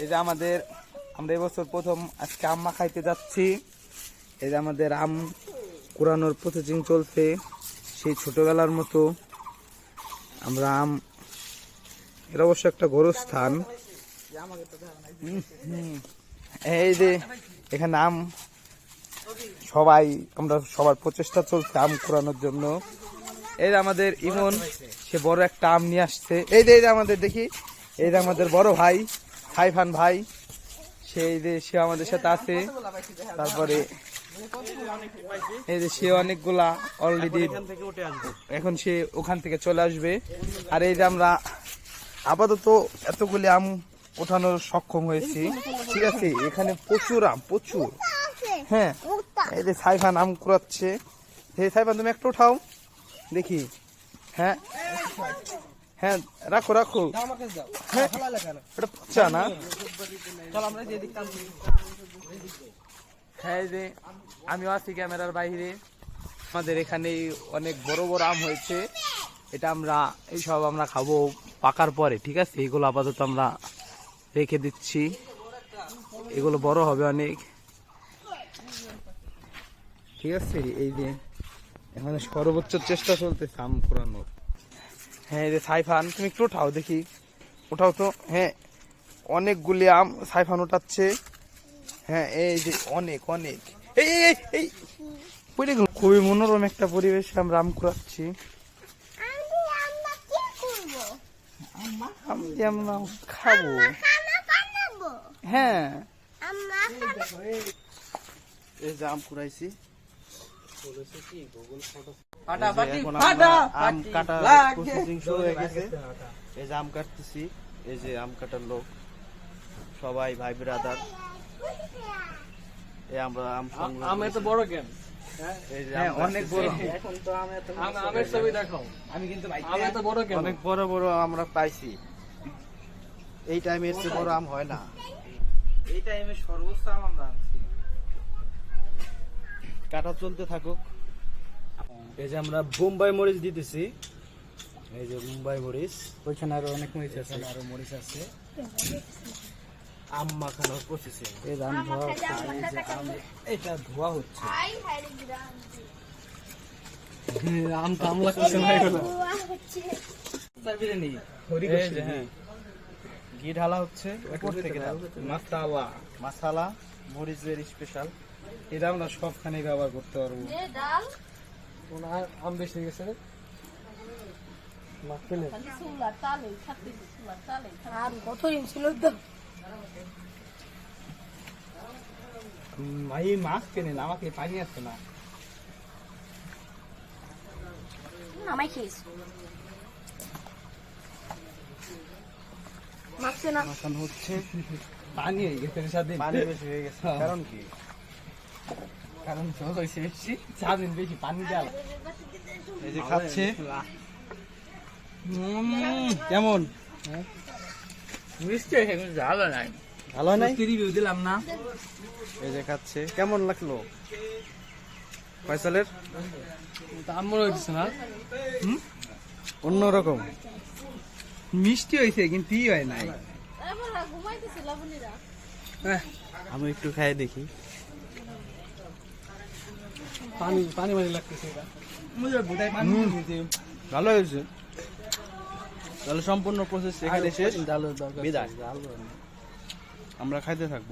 এই যে আমাদের আমরা এবছর প্রথম আজকে আম্মা খাইতে যাচ্ছি। এই যে আমাদের আম কুড়ানোর প্রসেসিং চলছে সেই ছোটবেলার মতো। আমরা আম এটা অবশ্য একটা গোরস্থান। হুম, হুম। এই যে এখানে আম সবাই আমরা সবার প্রচেষ্টা চলছে আম কুড়ানোর জন্য। এই যে আমাদের ইমন সে বড় একটা আম নিয়ে আসছে। এই যে এই যে আমাদের দেখি এই যে আমাদের বড় ভাই। সাইফান ভাই সেই যে সে আমাদের সাথে আছে। তারপরে এই যে সে অনেকগুলা অলরেডি এখন সে ওখান থেকে চলে আসবে। আর এই যে আমরা আপাতত এতগুলি আম ওঠানোর সক্ষম হয়েছি। ঠিক আছে, এখানে প্রচুর আম, প্রচুর। হ্যাঁ এই যে সাইফান আম কুড়াচ্ছে। হে সাইফান, তুমি একটা উঠাও। দেখি। হ্যাঁ। হ্যাঁ রাখো রাখো। হ্যাঁ। এটা পচা না? হ্যাঁ যে আমিও আছি ক্যামেরার বাইরে। আমাদের এখানে অনেক বড় বড় আম হয়েছে। এটা আমরা এইসব আমরা খাব পাকার পরে ঠিক আছে? এগুলো আপাতত আমরা রেখে দিচ্ছি। এগুলো বড় হবে অনেক। ঠিক আছে? এই যে এখানে সর্বোচ্চ চেষ্টা চলতেছে আম কুড়ানোর হ্যাঁ এই যে সাইফান তুমি একটু উঠাও দেখি। উঠাও তো হ্যাঁ অনেকগুলি আম সাইফান উঠাচ্ছে। হ্যাঁ এই যে অনেক অনেক। এই এই, এই পড়ে গেল। খুবই মনোরম একটা পরিবেশে আমরা আম কুড়াচ্ছি। আম দিয়ে আমরা খাব। হ্যাঁ। এই যে আম কুড়াইছি। ফাটাফাটি আম কাটা প্রসেসিং শুরু হয়ে গেছে। এই যে আম কাটতেছি এই যে আম কাটার লোক। সবাই ভাই ব্রাদার এই আমরা আম আম এত বড় কেন? এই যে আম অনেক বড়। আমের ছবি দেখাও। আমি কিন্তু ভাই আম এত বড় অনেক বড় বড় আমরা পাইছি। এই টাইমে এর বড় আম হয় না। এই টাইমে সর্বোচ্চ আম আমরা আনছি। কাটা চলতে থাকুক। এই যে আমরা বোম্বাই মরিচ দিতেছি। এই যে মুম্বাই মরিচ। ওইখানে আরও অনেক মরিচ আছে। আরও মরিচ আছে। আম মাখানোর প্রসেসিং এই ধোয়া এটা ধোয়া হচ্ছে। আম তো আমলা করছে না। এগুলো যে হ্যাঁ। ঘি ঢালা হচ্ছে। উপর থেকে মরিচের স্পেশাল এটা আমরা সবখানে ব্যবহার করতে পারব। কোন আম বেশি গেছে মাছ আমাকে পানি আসছে না। আমায় খেয়েছি। মাখছে না। হচ্ছে। পানি হয়ে গেছে স্বাধীন পানি বেশি হয়ে গেছে। কারণ কি? কারণ জল হয়েছে বেশি স্বাধীন বেশি পানি দেওয়া এই যে খাচ্ছে কেমন মিষ্টি হয়েছে কিন্তু ঝাল নাই ভালো নাই রিভিউ দিলাম না এই যে খাচ্ছে কেমন লাগল ফয়সালের তা আম মনে হইতেছে না অন্যরকম মিষ্টি হয়েছে কিন্তু ই হয় নাই হ্যাঁ, আমি একটু খাই দেখি পানি পানি পানি লাগতেছে এটা। ভালো হয়েছে। তাহলে সম্পূর্ণ প্রসেস এখানে শেষ। বিদায়। আমরা খাইতে থাকব।